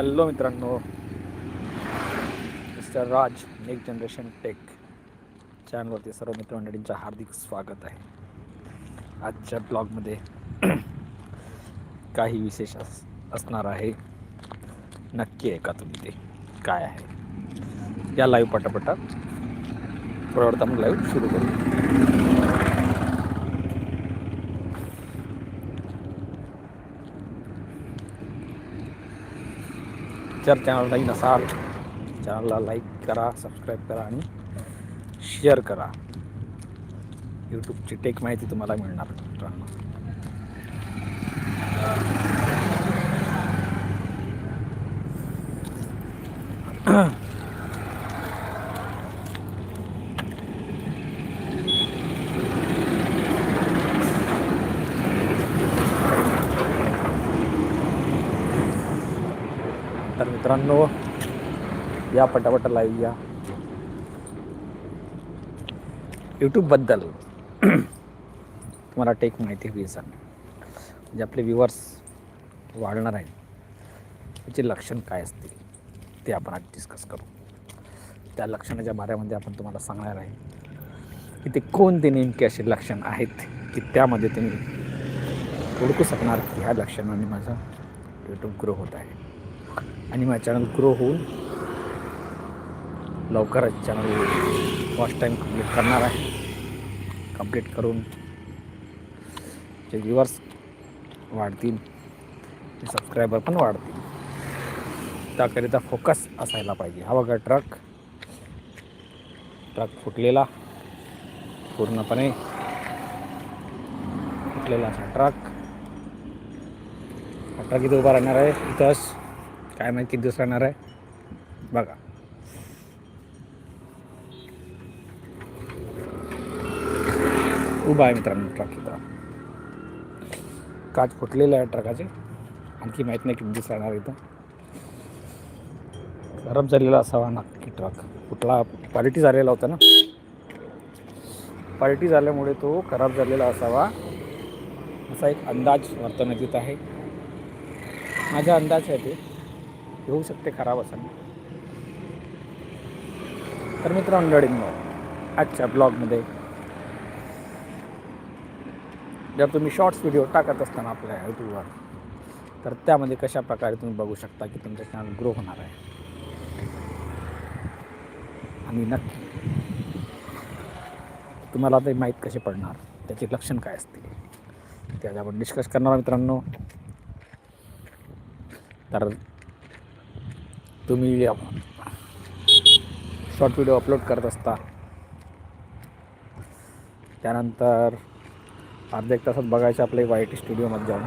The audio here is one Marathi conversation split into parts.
हॅलो मित्रांनो. Mister Raj next generation tech चॅनलवरती सर्व मित्रमंडळींचं हार्दिक स्वागत आहे. आजच्या ब्लॉगमध्ये काही विशेष अस असणार आहे. नक्की ऐका तुम्ही ते. काय आहे? या लाईव्ह पटापटा. थोड्या लाईव्ह सुरू करू. जर चॅनल नसाल चॅनलला लाईक करा सबस्क्राईब करा आणि शेअर करा. यूट्यूबची टेक माहिती तुम्हाला मिळणार. मित्रांनो या पटापट लाईव्ह या. यूट्यूबबद्दल तुम्हाला टेक माहिती हवी असेल. म्हणजे आपले व्ह्युअर्स वाढणार आहेत. त्याचे लक्षण काय असतील ते आपण आज डिस्कस करू. त्या लक्षणाच्या बाऱ्यामध्ये आपण तुम्हाला सांगणार आहे की ते कोणते नेमके असे लक्षण आहेत की त्यामध्ये तुम्ही ओळखू शकणार की ह्या लक्षणाने माझा यूट्यूब ग्रो होत आहे. आणि माझं चॅनल ग्रो होऊन लवकरच चॅनल फर्स्ट टाईम कंप्लीट करणार आहे. कंप्लीट करून जे व्ह्युअर्स वाढतील ते सबस्क्रायबर पण वाढतील. त्याकरिता फोकस असायला पाहिजे. हा बघा ट्रक ट्रक फुटलेला. पूर्णपणे फुटलेला असा ट्रक हा ट्रक इथे उभा राहणार आहे. इथंच. काय माहिती किती दिवस राहणार आहे. बघा. उभा आहे मित्रांनो ट्रक इथं. काच फुटलेलं आहे ट्रकाचे. आणखी माहीत नाही किती दिवस राहणार इथं. खराब झालेला असावा नक्की ट्रक. कुठला क्वालिटी झालेला होता ना. पार्टी झाल्यामुळे तो खराब झालेला असावा. असा एक अंदाज वर्तवण्यात येत आहे. माझा अंदाज आहे ते. होऊ शकते खराब असं तर मित्रमंडळींनो आजच्या ब्लॉगमध्ये जर तुम्ही शॉर्ट्स व्हिडिओ टाकत असताना आपल्या यूट्यूबवर तर त्यामध्ये कशा प्रकारे तुम्ही बघू शकता की तुमचं चॅनल ग्रो होणार आहे? आणि नक्की तुम्हाला ते माहीत कसे पडणार त्याचे लक्षण काय असतील ते आज आपण डिस्कस करणार मित्रांनो. तर तुम्ही शॉर्ट व्हिडिओ अपलोड करत असता. त्यानंतर अर्ध्या एक तासात बघायचं आपल्या वाय टी स्टुडिओमध्ये जाऊन.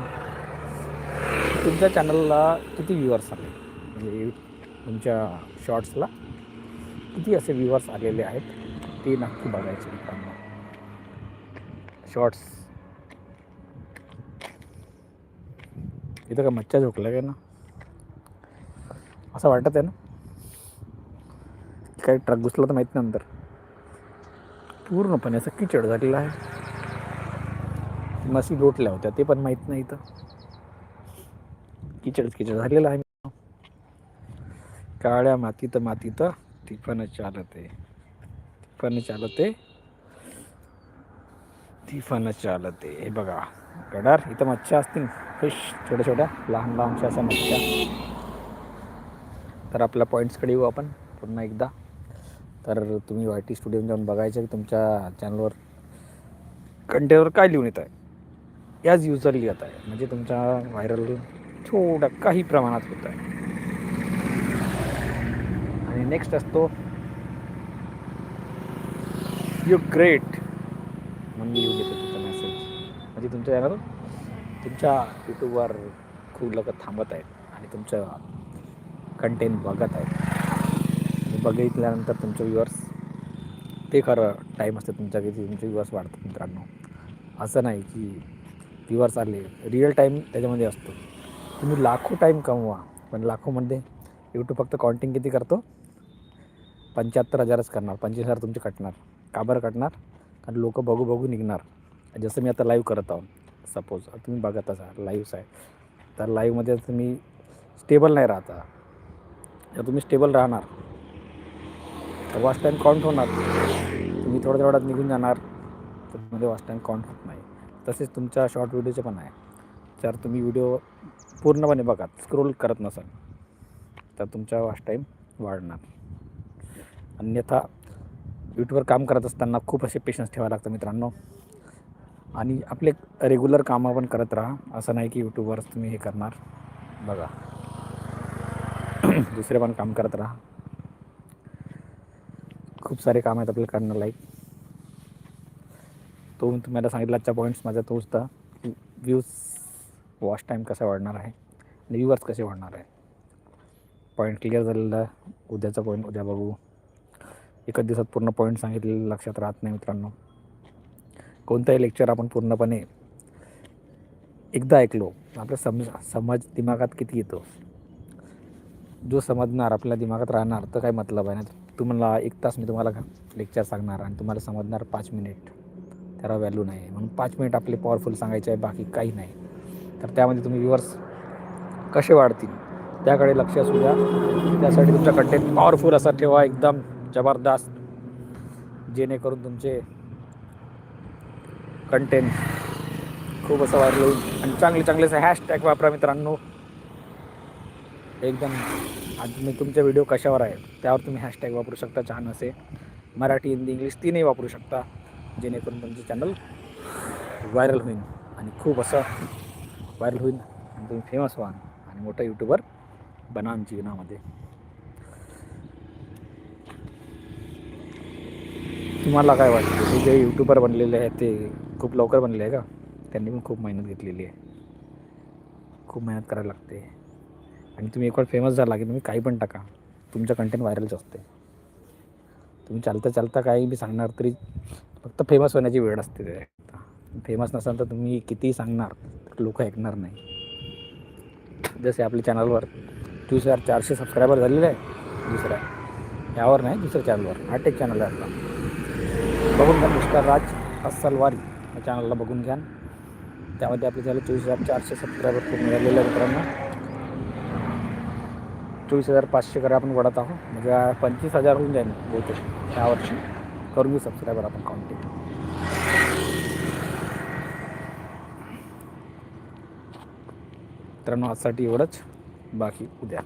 तुमच्या चॅनलला किती व्ह्युअर्स आले? म्हणजे तुमच्या शॉर्ट्सला किती असे व्ह्युअर्स आलेले आहेत? ते नक्की बघायचे मित्रांनो. शॉर्ट्स इथं का मच्छा झोकला काय ना? असं वाटत आहे ना? काही ट्रक घुसला तर माहीत नाही नंतर. पूर्णपणे असं किचड झालेलं आहे. मशी लोटल्या होत्या ते पण माहीत नाही इथं. किचड किचड झालेलं आहे. काळ्या मातीत मातीत तिफन चालते. तिफन चालते. तिफन चालते. हे बघा गडार इथं मच्छ्या असतील. फिश छोट्या छोट्या लहान लहानशा अशा मच्छ्या. तर आपल्या पॉईंट्सकडे येऊ आपण पुन्हा एकदा. तर तुम्ही वाय टी स्टुडिओ जाऊन बघायचं की तुमच्या चॅनलवर कंटेवर काय लिहून येत आहे? याच युजर लिहित आहे. म्हणजे तुमचा व्हायरल छोट्या काही प्रमाणात होत आहे. आणि नेक्स्ट असतो यू ग्रेट म्हणून लिहून येतो तुमचा मेसेज म्हणजे तुमचं चॅनल तुमच्या यूट्यूबवर खूप लोक थांबत आहेत आणि तुमचं कंटेंट बघत आहे. बघितल्यानंतर तुमचे व्ह्युअर्स ते खरं टाईम असतं तुमच्या किती तुमचे व्ह्युअर्स वाढतात मित्रांनो. असं नाही की व्ह्युअर्स आले रिअल टाईम त्याच्यामध्ये असतो. तुम्ही लाखो टाईम कमवा पण लाखोमध्ये यूट्यूब फक्त काउंटिंग किती करतो? पंच्याहत्तर हजारच करणार पंचवीस हजार तुमचे कटणार. का बरं कटणार? कारण लोक बघू बघू निघणार. जसं मी आता लाईव्ह करत आहोत सपोज तुम्ही बघत असाल लाईव्हच आहे. तर लाईव्हमध्ये तुम्ही स्टेबल नाही राहता. जर तुम्ही स्टेबल राहणार तर वॉच टाईम काउंट होणार. तुम्ही थोड्या थोड्यात निघून जाणार तर मध्ये वॉच टाईम काउंट होत नाही. तसेच तुमच्या शॉर्ट व्हिडिओचे पण आहे. जर तुम्ही व्हिडिओ पूर्णपणे बघा स्क्रोल करत नसाल तर तुमचा वॉच टाईम वाढणार. अन्यथा यूट्यूबवर काम करत असताना खूप असे पेशन्स ठेवावे लागतं मित्रांनो. आणि आपले रेग्युलर कामं पण करत राहा. असं नाही की यूट्यूबवरच तुम्ही हे करणार. बघा. दुसरे पण काम करत राहा. खूप सारे काम आहेत आपल्याला करणं लाईक तो तुम्हाला सांगितला आजच्या पॉईंट्स माझा तोच तर व्ह्यूज वॉच टाईम कसा वाढणार आहे आणि व्ह्यूवर्स कसे वाढणार आहे. पॉईंट क्लिअर झालेला उद्याचा पॉईंट उद्या बघू. एकच दिवसात पूर्ण पॉईंट सांगितलेले लक्षात राहत नाही मित्रांनो. कोणताही लेक्चर आपण पूर्णपणे एकदा ऐकलो आपल्या समज समज दिमागात किती येतो? जो समजणार आपल्या दिमागात राहणार तर काय मतलब आहे ना? तुम्हाला एक तास मी तुम्हाला लेक्चर सांगणार आणि तुम्हाला समजणार पाच मिनिट त्याला व्हॅल्यू नाही. म्हणून पाच मिनिट आपले पॉवरफुल सांगायचे आहे बाकी काही नाही. तर त्यामध्ये तुम्ही व्ह्युअर्स कसे वाढतील? त्याकडे लक्ष असू द्या. त्यासाठी तुमचा कंटेंट पॉवरफुल असा ठेवा एकदम जबरदस्त. जेणेकरून तुमचे कंटेंट खूप असं व्हायरल होईल. आणि चांगले चांगले हॅशटॅग वापरा मित्रांनो. एकदम आज मी तुमचे व्हिडिओ कशावर आहे? त्यावर तुम्ही हॅशटॅग वापरू शकता छान असे मराठी हिंदी इंग्लिश तीनही वापरू शकता जेणेकरून तुमचं चॅनल व्हायरल होईल. आणि खूप असं व्हायरल होईल. आणि तुम्ही फेमस व्हाल. आणि मोठा यूट्यूबर बनान जीवनामध्ये. तुम्हाला काय वाटतं? हे जे यूट्यूबर बनलेले आहेत ते खूप लवकर बनले आहे का? त्यांनी पण खूप मेहनत घेतलेली आहे. खूप मेहनत करायला लागते. आणि तुम्ही एक वेळ फेमस झाला की तुम्ही काही पण टाका. तुमचं कंटेंट व्हायरलच असते. तुम्ही चालता चालता काही बी सांगणार तरी फक्त फेमस होण्याची वेळ असते ते. फेमस नसाल तर तुम्ही कितीही सांगणार तर लोक ऐकणार नाही. जसे आपल्या चॅनलवर चोवीस हजार चारशे सबस्क्रायबर झालेले आहे दुसऱ्या. यावर नाही दुसऱ्या चॅनलवर हा टेक चॅनल आहे आपला. बघून घ्या मिस्टर राज अस्सलवारी. या चॅनलला बघून घ्या. त्यामध्ये आपले झाले चोवीस हजार चारशे सबस्क्रायबर पूर्ण झालेले आहे मित्रांनो. चोवीस हजार पाचशे करा आपण वाढत आहोत म्हणजे पंचवीस हजार होऊन जाईल बहुतेक वर्षी. करून घेऊ सबस्क्रायबर आपण काउंटिंग मित्रांनो आजसाठी एवढंच. बाकी उद्या.